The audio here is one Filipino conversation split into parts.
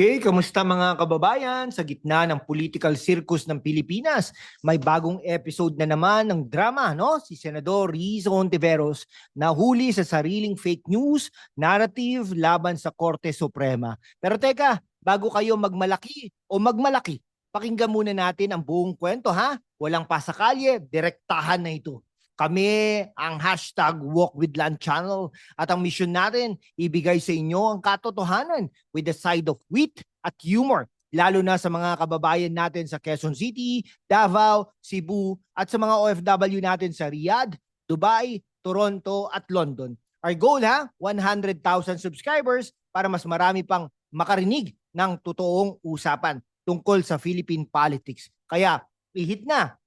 Okay, kamusta mga kababayan? Sa gitna ng political circus ng Pilipinas, may bagong episode na naman ng drama, no? Si Senador Rizo Ontiveros nahuli sa sariling fake news narrative laban sa Korte Suprema. Pero teka, bago kayo magmalaki o magmalaki, pakinggan muna natin ang buong kwento ha. Walang pasakalye, direktahan na ito. Kami ang hashtag Walk with Land Channel at ang mission natin, ibigay sa inyo ang katotohanan with the side of wit at humor, lalo na sa mga kababayan natin sa Quezon City, Davao, Cebu at sa mga OFW natin sa Riyadh, Dubai, Toronto at London. Our goal ha, 100,000 subscribers para mas marami pang makarinig ng totoong usapan tungkol sa Philippine politics. Kaya i-hit na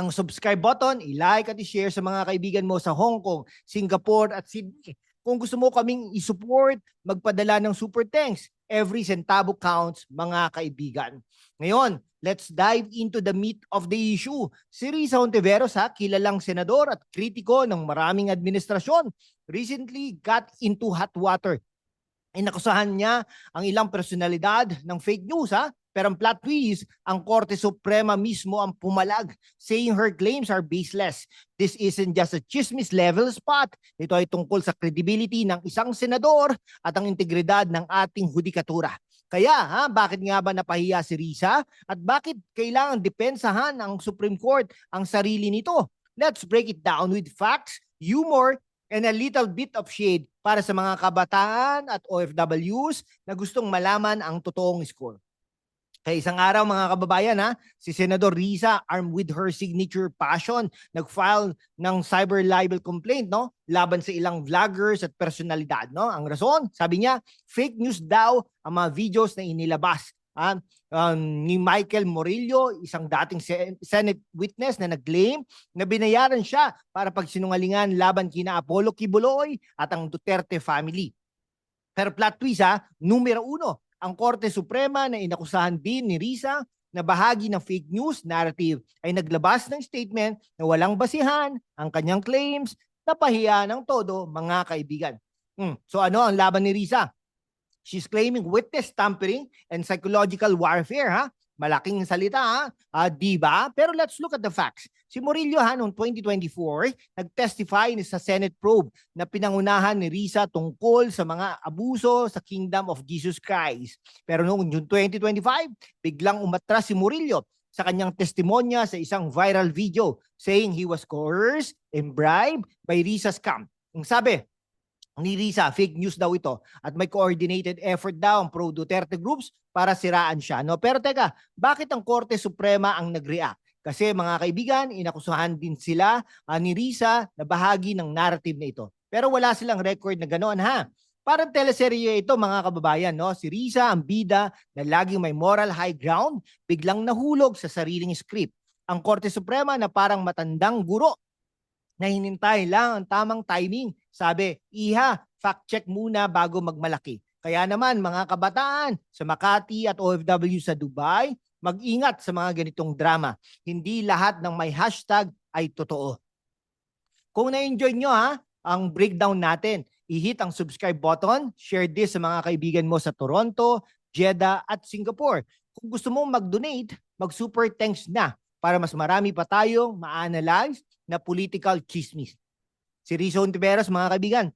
ang subscribe button, i-like at i-share sa mga kaibigan mo sa Hong Kong, Singapore at Sydney. Kung gusto mo kaming i-support, magpadala ng super thanks. Every centavo counts, mga kaibigan. Ngayon, let's dive into the meat of the issue. Si Risa Ontiveros, ha, kilalang senador at kritiko ng maraming administrasyon, recently got into hot water. Inakusahan niya ang ilang personalidad ng fake news, ha? Pero ang plot twist, ang Korte Suprema mismo ang pumalag, saying her claims are baseless. This isn't just a chismis level spot. Ito ay tungkol sa credibility ng isang senador at ang integridad ng ating hudikatura. Kaya, ha, bakit nga ba napahiya si Risa? At bakit kailangan depensahan ng Supreme Court ang sarili nito? Let's break it down with facts, humor, and a little bit of shade para sa mga kabataan at OFWs na gustong malaman ang totoong score. Kaya isang araw mga kababayan ha, si Senador Risa armed with her signature passion nag-file ng cyber libel complaint no laban sa ilang vloggers at personalidad no. Ang rason, sabi niya, fake news daw ang mga videos na inilabas ah, um, ni Michael Morillo, isang dating se- Senate witness na nag-claim na binayaran siya para pagsinungalingan laban kina Apollo Kibuloy at ang Duterte family. Pero plot twist ha, numero uno, ang Korte Suprema na inakusahan din ni Risa na bahagi ng fake news narrative ay naglabas ng statement na walang basihan ang kanyang claims na pahiya ng todo mga kaibigan. Hmm, So ano ang laban ni Risa? She's claiming witness tampering and psychological warfare ha. Malaking salita ha, Ah, di ba? Pero let's look at the facts. Si Murillo ha noong 2024 nag-testify sa Senate probe na pinangunahan ni Risa tungkol sa mga abuso sa Kingdom of Jesus Christ. Pero noong June 2025, biglang umatras si Murillo sa kanyang testimonya sa isang viral video saying he was coerced and bribed by Risa's camp. Ang sabi, ni Risa, fake news daw ito at may coordinated effort daw ang pro-Duterte groups para siraan siya. No? Pero teka, bakit ang Korte Suprema ang nag-react? Kasi mga kaibigan, inakusahan din sila ah, ni Risa na bahagi ng narrative na ito. Pero wala silang record na ganoon ha. Parang teleserye ito mga kababayan, no? Si Risa ang bida na laging may moral high ground, biglang nahulog sa sariling script. Ang Korte Suprema na parang matandang guro na hinintay lang ang tamang timing. Sabi, iha, fact check muna bago magmalaki. Kaya naman mga kabataan sa Makati at OFW sa Dubai, mag-ingat sa mga ganitong drama. Hindi lahat ng may hashtag ay totoo. Kung na-enjoy nyo ha, ang breakdown natin, i-hit ang subscribe button, share this sa mga kaibigan mo sa Toronto, Jeddah at Singapore. Kung gusto mo mag-donate, mag-super thanks na para mas marami pa tayong ma-analyze na political chismis. Si Rizzo Ontiveros, mga kaibigan,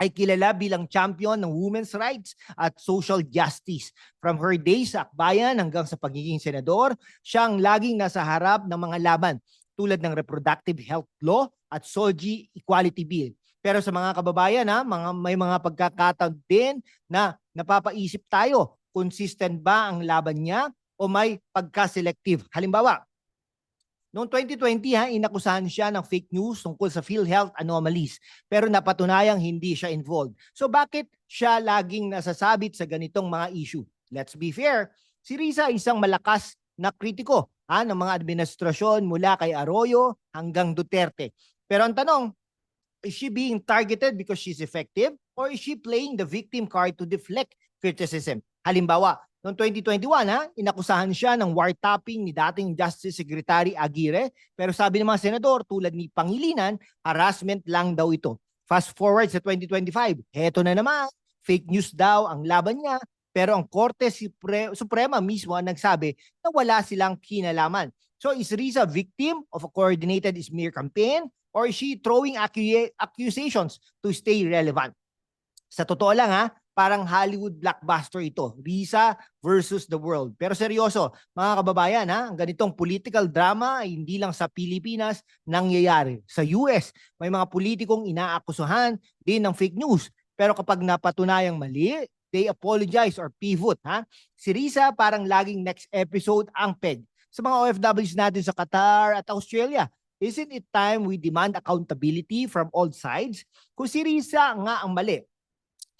ay kilala bilang champion ng women's rights at social justice. From her days sa akbayan hanggang sa pagiging senador, siya ang laging nasa harap ng mga laban tulad ng reproductive health law at SOGI Equality Bill. Pero sa mga kababayan, ha, mga, may mga pagkakataon din na napapaisip tayo, consistent ba ang laban niya o may pagka-selective? Halimbawa, Noong 2020 ha, inakusahan siya ng fake news tungkol sa PhilHealth anomalies pero napatunayang hindi siya involved. So bakit siya laging nasasabit sa ganitong mga issue? Let's be fair, si Risa isang malakas na kritiko ha, ng mga administrasyon mula kay Arroyo hanggang Duterte. Pero ang tanong, is she being targeted because she's effective or is she playing the victim card to deflect criticism? Halimbawa, Noong 2021, ha, inakusahan siya ng wiretapping ni dating Justice Secretary Aguirre. Pero sabi ng mga senador tulad ni Pangilinan, harassment lang daw ito. Fast forward sa 2025, heto na naman, fake news daw ang laban niya pero ang Korte Supre- Suprema mismo ang nagsabi na wala silang kinalaman. So is Riza victim of a coordinated smear campaign or is she throwing accu- accusations to stay relevant? Sa totoo lang ha, parang Hollywood blockbuster ito, Riza versus the world. Pero seryoso, mga kababayan ha, ang ganitong political drama ay hindi lang sa Pilipinas nangyayari. Sa US, may mga politikong inaakusahan din ng fake news. Pero kapag napatunayang mali, they apologize or pivot ha. Si Riza parang laging next episode ang peg. Sa mga OFWs natin sa Qatar at Australia, isn't it time we demand accountability from all sides? Kung si Riza nga ang mali,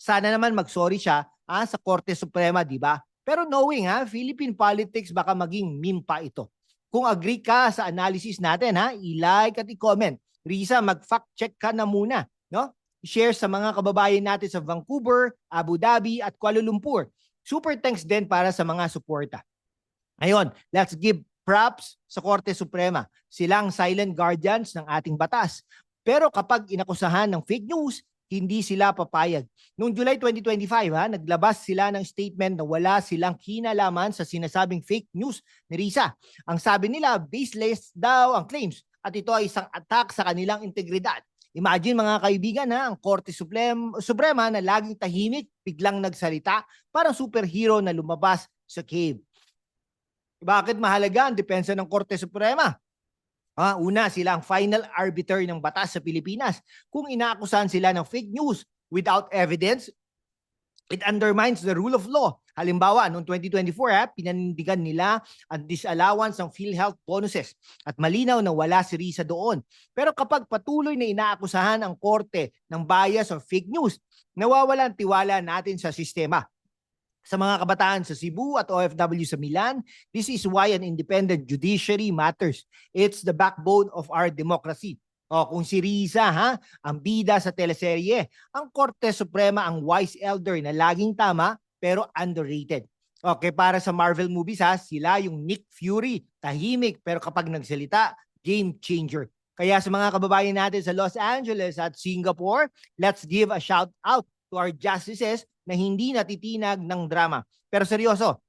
sana naman mag-sorry siya ah, sa Korte Suprema, di ba? Pero knowing ha, Philippine politics baka maging meme pa ito. Kung agree ka sa analysis natin ha, i-like at i-comment. Risa, mag-fact check ka na muna, no? I-share sa mga kababayan natin sa Vancouver, Abu Dhabi at Kuala Lumpur. Super thanks din para sa mga suporta. Ngayon, let's give props sa Korte Suprema. Silang silent guardians ng ating batas. Pero kapag inakusahan ng fake news, hindi sila papayag. Noong July 2025, ha, naglabas sila ng statement na wala silang kinalaman sa sinasabing fake news ni Risa. Ang sabi nila, baseless daw ang claims at ito ay isang attack sa kanilang integridad. Imagine mga kaibigan ha, ang Korte Suprem, Suprema na laging tahimik, biglang nagsalita, parang superhero na lumabas sa cave. Bakit mahalaga ang depensa ng Korte Suprema? Ah, una, sila ang final arbiter ng batas sa Pilipinas. Kung inaakusahan sila ng fake news without evidence, it undermines the rule of law. Halimbawa, noong 2024, ha, pinanindigan nila ang disallowance ng PhilHealth bonuses at malinaw na wala si Risa doon. Pero kapag patuloy na inaakusahan ang korte ng bias or fake news, nawawala ang tiwala natin sa sistema sa mga kabataan sa Cebu at OFW sa Milan, this is why an independent judiciary matters. It's the backbone of our democracy. O kung si Riza, ha, ang bida sa teleserye, ang Korte Suprema ang wise elder na laging tama pero underrated. Okay, para sa Marvel movies ha, sila yung Nick Fury, tahimik pero kapag nagsalita, game changer. Kaya sa mga kababayan natin sa Los Angeles at Singapore, let's give a shout out to our justices na hindi natitinag ng drama. Pero seryoso,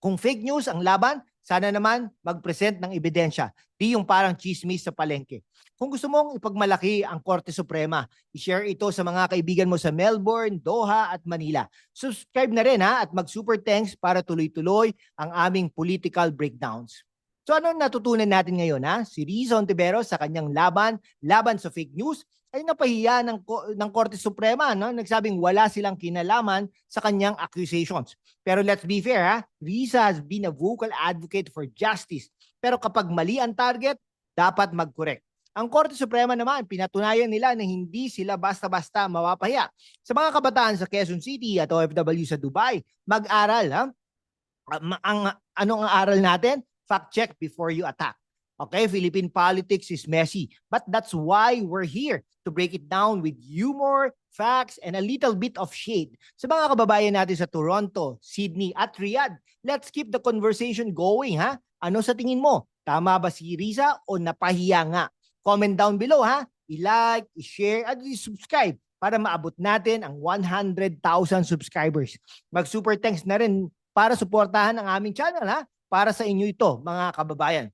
kung fake news ang laban, sana naman mag-present ng ebidensya. Di yung parang chismis sa palengke. Kung gusto mong ipagmalaki ang Korte Suprema, i-share ito sa mga kaibigan mo sa Melbourne, Doha at Manila. Subscribe na rin ha at mag-super thanks para tuloy-tuloy ang aming political breakdowns. So ano natutunan natin ngayon ha? Si Riza Ontiveros sa kanyang laban, laban sa fake news, ay napahiya ng, ng Korte Suprema, no? nagsabing wala silang kinalaman sa kanyang accusations. Pero let's be fair, ha? Riza has been a vocal advocate for justice. Pero kapag mali ang target, dapat mag-correct. Ang Korte Suprema naman, pinatunayan nila na hindi sila basta-basta mapapahiya. Sa mga kabataan sa Quezon City at OFW sa Dubai, mag-aral. Ha? Ah, ma- Ang, anong ang aral natin? Fact check before you attack. Okay, Philippine politics is messy, but that's why we're here to break it down with humor, facts, and a little bit of shade. Sa mga kababayan natin sa Toronto, Sydney, at Riyadh, let's keep the conversation going, ha? Ano sa tingin mo? Tama ba si Riza o napahiya nga? Comment down below, ha? I-like, i-share, at i-subscribe para maabot natin ang 100,000 subscribers. Mag-super thanks na rin para suportahan ang aming channel, ha? Para sa inyo ito, mga kababayan.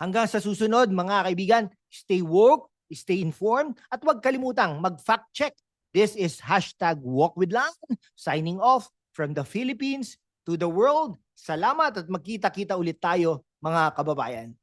Hanggang sa susunod, mga kaibigan, stay woke, stay informed, at huwag kalimutang mag-fact check. This is hashtag walk with Lang, signing off from the Philippines to the world. Salamat at magkita-kita ulit tayo, mga kababayan.